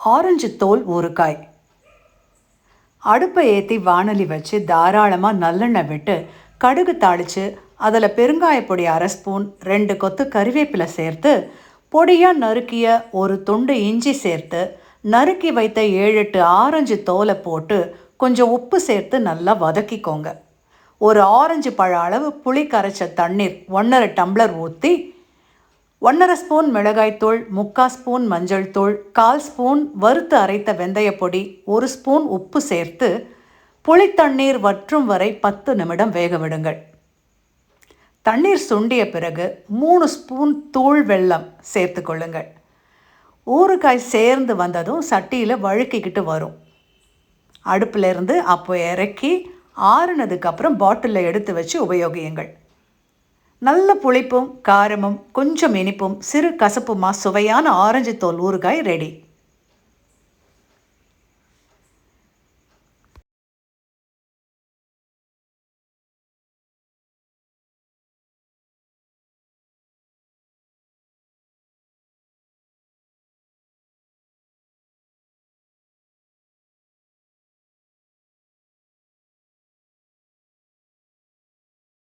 Orange தோல் ஊறுகாய். அடுப்பை ஏற்றி வானொலி வச்சு தாராளமாக நல்லெண்ணெய் விட்டு கடுகு தாளித்து அதில் பெருங்காயப்பொடி அரை ஸ்பூன் ரெண்டு கொத்து கறிவேப்பிலை சேர்த்து பொடியாக நறுக்கிய ஒரு துண்டு இஞ்சி சேர்த்து நறுக்கி வைத்த ஏழு எட்டு ஆரஞ்சு தோலை போட்டு கொஞ்சம் உப்பு சேர்த்து நல்லா வதக்கிக்கோங்க. ஒரு ஆரஞ்சு பழ அளவு புளி கரைச்ச தண்ணீர் ஒன்றரை டம்ளர் ஊற்றி ஒன்றரை ஸ்பூன் மிளகாய்த்தூள் முக்கால் ஸ்பூன் மஞ்சள் தூள் கால் ஸ்பூன் வறுத்து அரைத்த வெந்தயப்பொடி ஒரு ஸ்பூன் உப்பு சேர்த்து புளித்தண்ணீர் வற்றும் வரை பத்து நிமிடம் வேக விடுங்கள். தண்ணீர் சுண்டிய பிறகு மூணு ஸ்பூன் தூள் வெல்லம் சேர்த்து கொள்ளுங்கள். ஊறுகாய் சேர்ந்து வந்ததும் சட்டியில் வழுக்கிக்கிட்டு வரும். அடுப்பிலிருந்து அப்போ இறக்கி ஆறுனதுக்கப்புறம் பாட்டிலில் எடுத்து வச்சு உபயோகியுங்கள். நல்ல புளிப்பும் காரமும் கொஞ்சம் இனிப்பும் சிறு கசப்புமா சுவையான ஆரஞ்சு தோல் ஊறுகாய் ரெடி